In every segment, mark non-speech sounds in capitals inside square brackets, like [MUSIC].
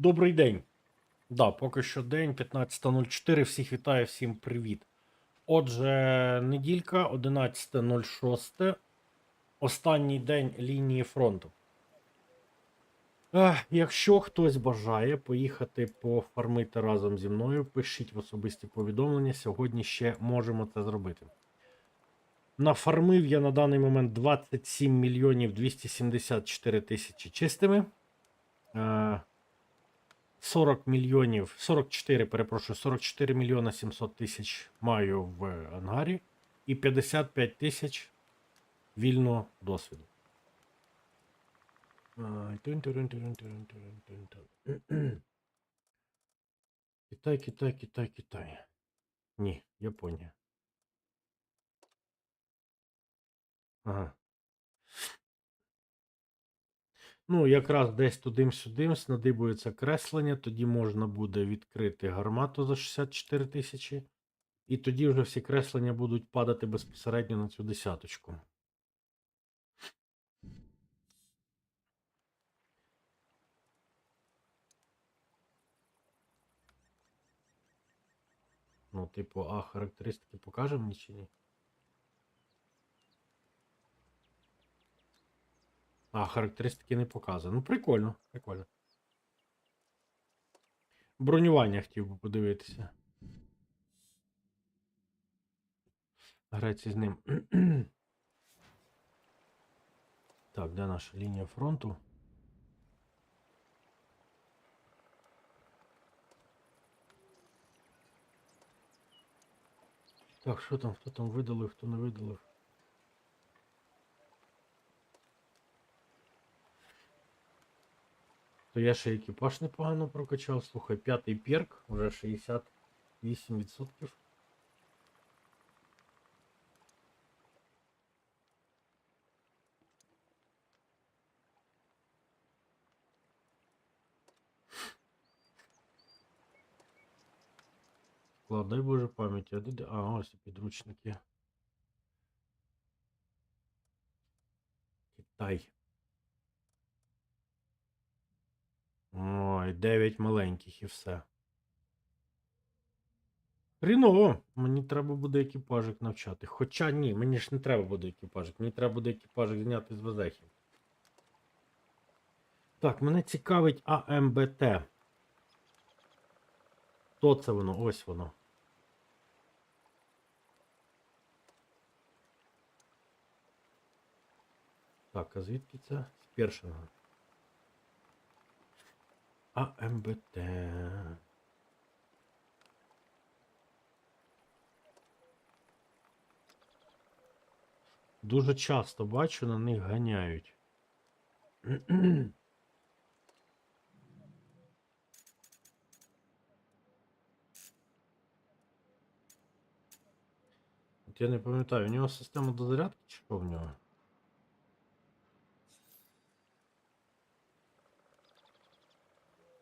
Добрий день. Да, поки що день, 15.04. Всіх вітаю, всім привіт. Отже, неділька, 11.06. Останній день лінії фронту. Якщо хтось бажає поїхати пофармити разом зі мною, пишіть в особисті повідомлення. Сьогодні ще можемо це зробити. Нафармив я на даний момент 27 мільйонів 274 тисячі чистими. Е, 40 мільйонів, 44, перепрошую, 44 мільйона 700 тисяч маю в ангарі і 55 тисяч вільного досвіду. Китай, Китай, Китай, Китай. Ні, Японія. Ага. Ну, якраз десь тудим-сюдим надибується креслення, тоді можна буде відкрити гармату за 64 тисячі. І тоді вже всі креслення будуть падати безпосередньо на цю десяточку. Ну, типу, а характеристики покажемо мені чи ні? А, характеристики не показує. Ну, прикольно, прикольно. Бронювання хотів би подивитися. Греці з ним. [CLEARS THROAT] так, де наша лінія фронту? Так, що там, хто там видалив, хто не видалив? То я ще екіпаж непогано прокачав. Слухай, п'ятий перк, вже 68%. Склад, дай Боже пам'яті. А, де- де- а, ось і підручники. Китай. Ой, 9 маленьких і все. Хріново, мені треба буде екіпажик навчати. Хоча ні, мені ж не треба буде екіпажик. Мені треба буде екіпажик зняти з вазехів. Так, мене цікавить АМБТ. Хто це воно? Ось воно. Так, а звідки це? З Першинга. АМБТ. Дуже часто бачу, на них ганяють. От я не пам'ятаю, у нього система дозарядки чи що в нього?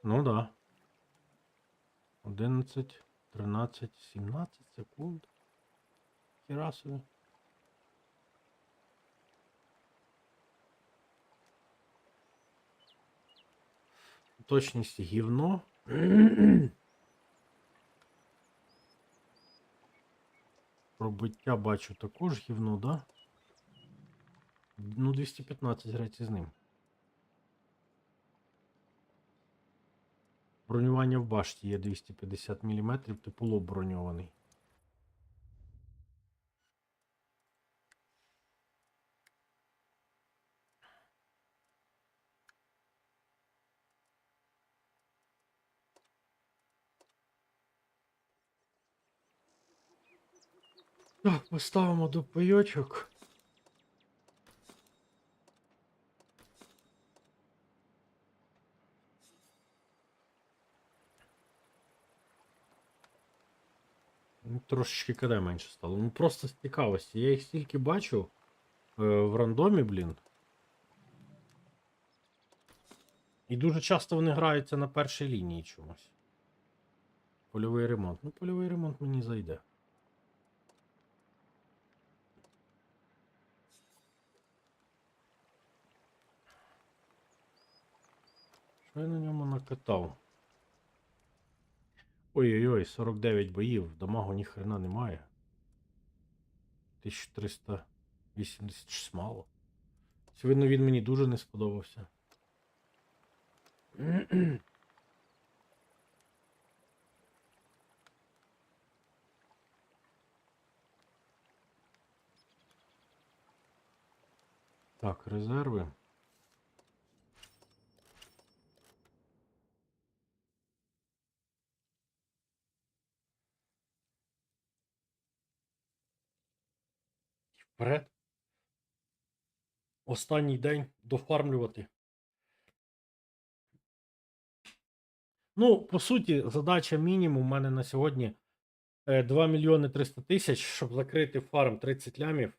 Ну да. 11, 13, 17 секунд. Херасові. Точність гівно. [CLEARS THROAT] Пробиття бачу також гівно, да? Ну, 215 грати з ним. Бронювання в башті є 250 мм, типу лоб броньований. Так, поставимо до пайочок. Ну, Трошечки КД менше стало. Ну просто з цікавості. Я їх стільки бачу е, в рандомі, блін. І дуже часто вони граються на першій лінії чомусь. Польовий ремонт. Ну, польовий ремонт мені зайде. Що я на ньому накатав? Ой-ой-ой, 49 боїв, дамагу ні хрена немає. 1386 мало. Очевидно, він мені дуже не сподобався. Так, резерви. Вперед. Останній день дофармлювати. Ну, по суті, задача мінімум у мене на сьогодні е, 2 мільйони 300 тисяч, щоб закрити фарм 30 лямів.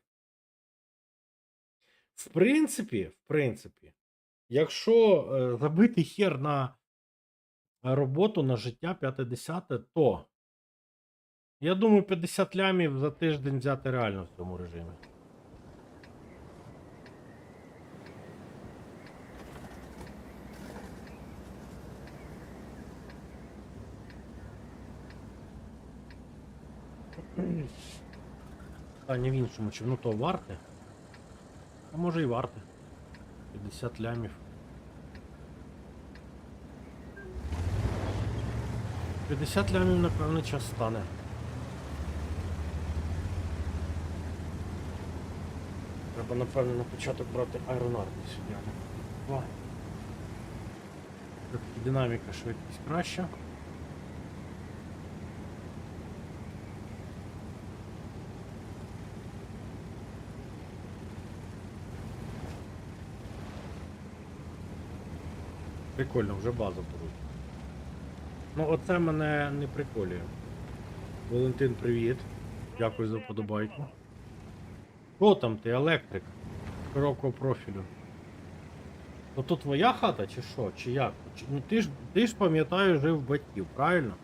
В принципі, в принципі, якщо е, забити хер на роботу на життя 50, то я думаю, 50 лямів за тиждень взяти реально в цьому режимі. А не в іншому, чи ну то варте. А може і варте. 50 лямів. 50 лямів, напевно, час стане. Треба, напевно, на початок брати Army сьогодні. Динаміка, швидкість краща. Прикольно, вже базу беруть. Ну, оце мене не приколює. Валентин, привіт. Дякую за подобайку. Хто там ти, електрик? Широкого профілю. То то твоя хата чи що? Чи як? Чи, ну ти ж ти ж пам'ятаю, жив батьків, правильно?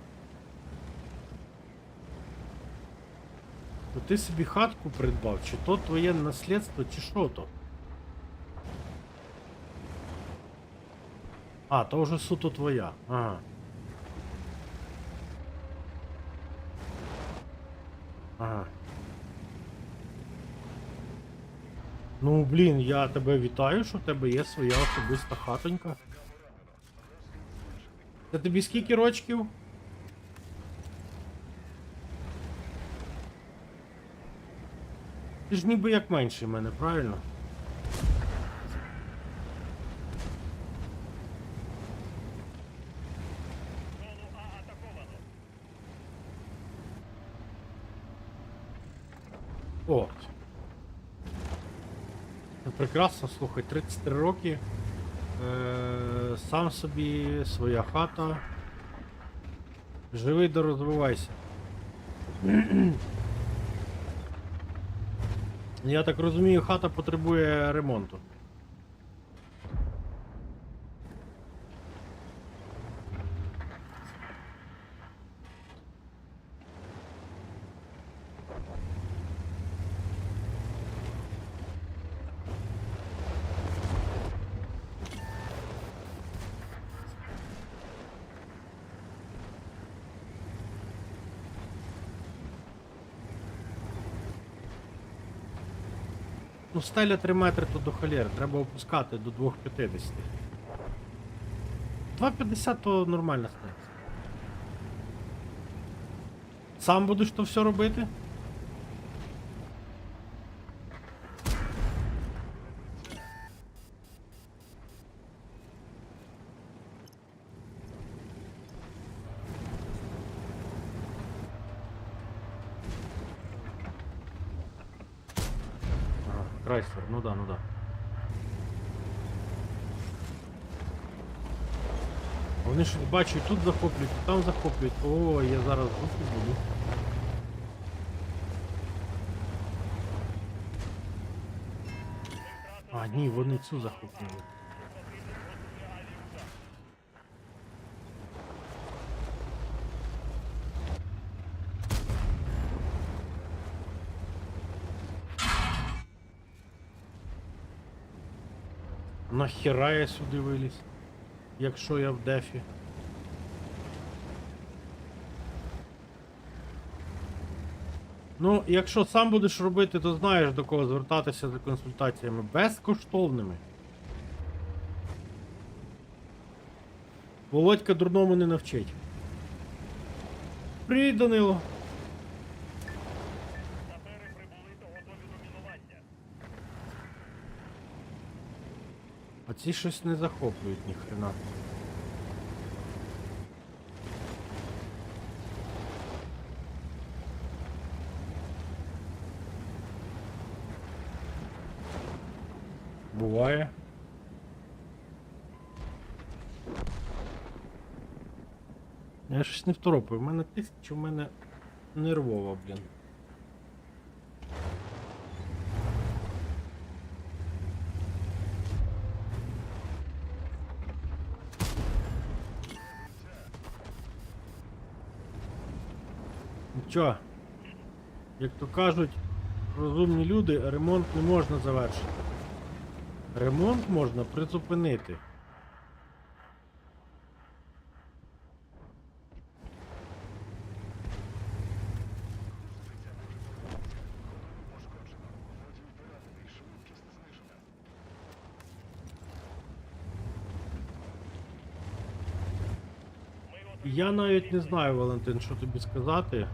То ти собі хатку придбав, чи то твоє наслідство, чи що то? А, то вже суто твоя. Ага. Ага. Ну, блін, я тебе вітаю, що в тебе є своя особиста хатонька. Це тобі скільки рочків? Ти ж ніби як менший мене, правильно? О. Це прекрасно, слухай, 33 роки. Е, сам собі, своя хата. Живий да розвивайся. Я так розумію, хата потребує ремонту. Ну, стеля 3 метри то до холєри, треба опускати до 2,50. 2,50 то нормальна стеля. Сам будеш то все робити? Крайслер, ну да, ну да. А Вони щось бачу, і тут захоплюють, і там захоплюють. О, я зараз звуки буду. А, ні, вони цю захоплюють. Нахіра я сюди виліз, якщо я в дефі. Ну, якщо сам будеш робити, то знаєш до кого звертатися за консультаціями. Безкоштовними. Володька дурному не навчить. Привіт, Данило. А ці щось не захоплюють ніхрена. Буває. Я щось не второпаю. У мене тиск, чи в мене нервова, блін. Нічого. Як то кажуть, розумні люди, ремонт не можна завершити. Ремонт можна призупинити. Я навіть не знаю, Валентин, що тобі сказати.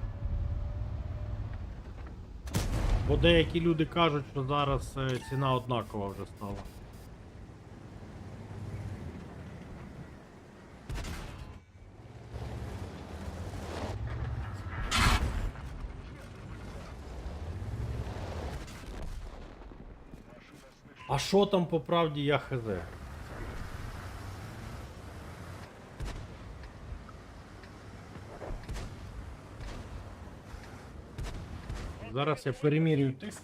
Бо деякі люди кажуть, що зараз е, ціна однакова вже стала. А що там по правді я хз? Зараз я перемірюю тиск.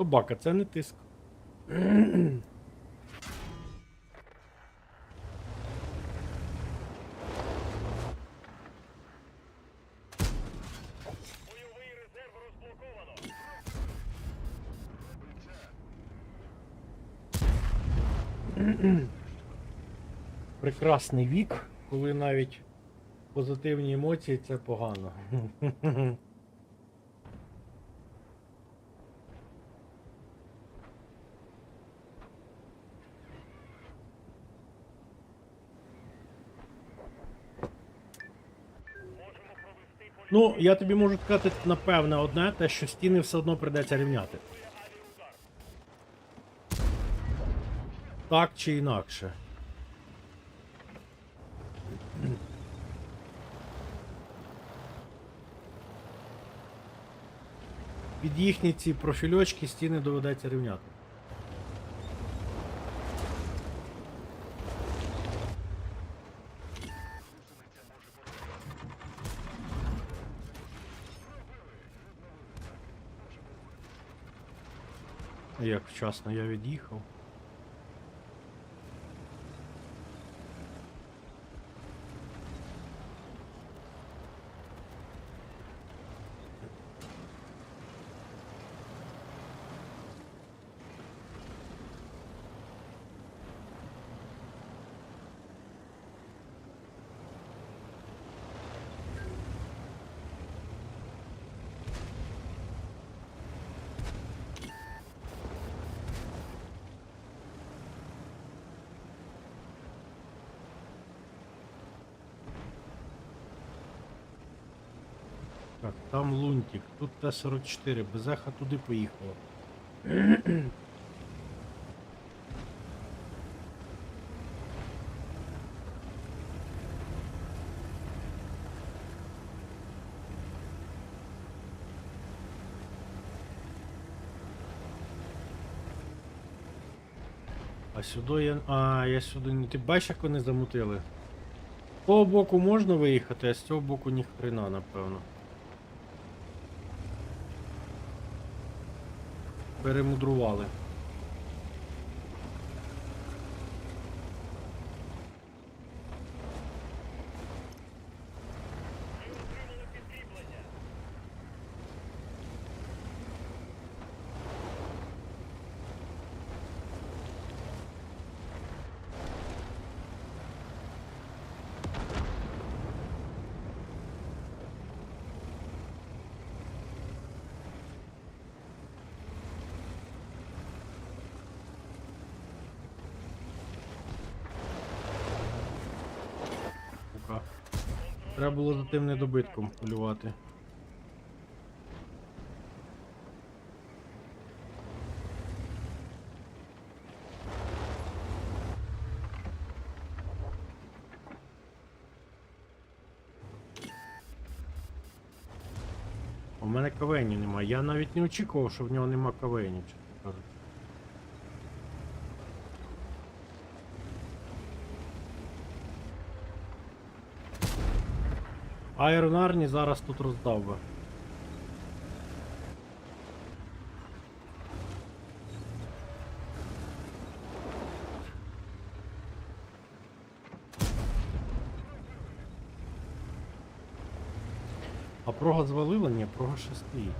Собака, це не тиск. Прекрасний вік, коли навіть позитивні емоції це погано. Ну, я тобі можу сказати, напевне, одне, те, що стіни все одно прийдеться рівняти. Так чи інакше. Під їхні ці профільочки стіни доведеться рівняти. Як вчасно я від'їхав. Так, там лунтик, тут Т-44, Безеха туди поїхала. А сюди я. А, я сюди не. Ти бачиш, як вони замутили? З того боку можна виїхати, а з цього боку ні хрена, напевно. Перемудрували. Треба було за тим недобитком полювати. У мене кавені немає. Я навіть не очікував, що в нього нема кавені, чесно кажучи. Айрон Арні зараз тут роздав би. А прога звалила? Ні, прога ще стоїть.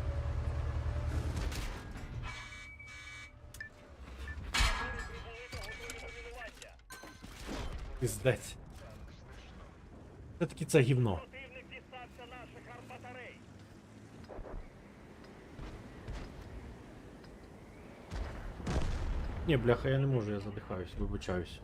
Піздець. Все-таки це гівно. Ні, бляха, я не можу, я задихаюсь, вибачаюсь.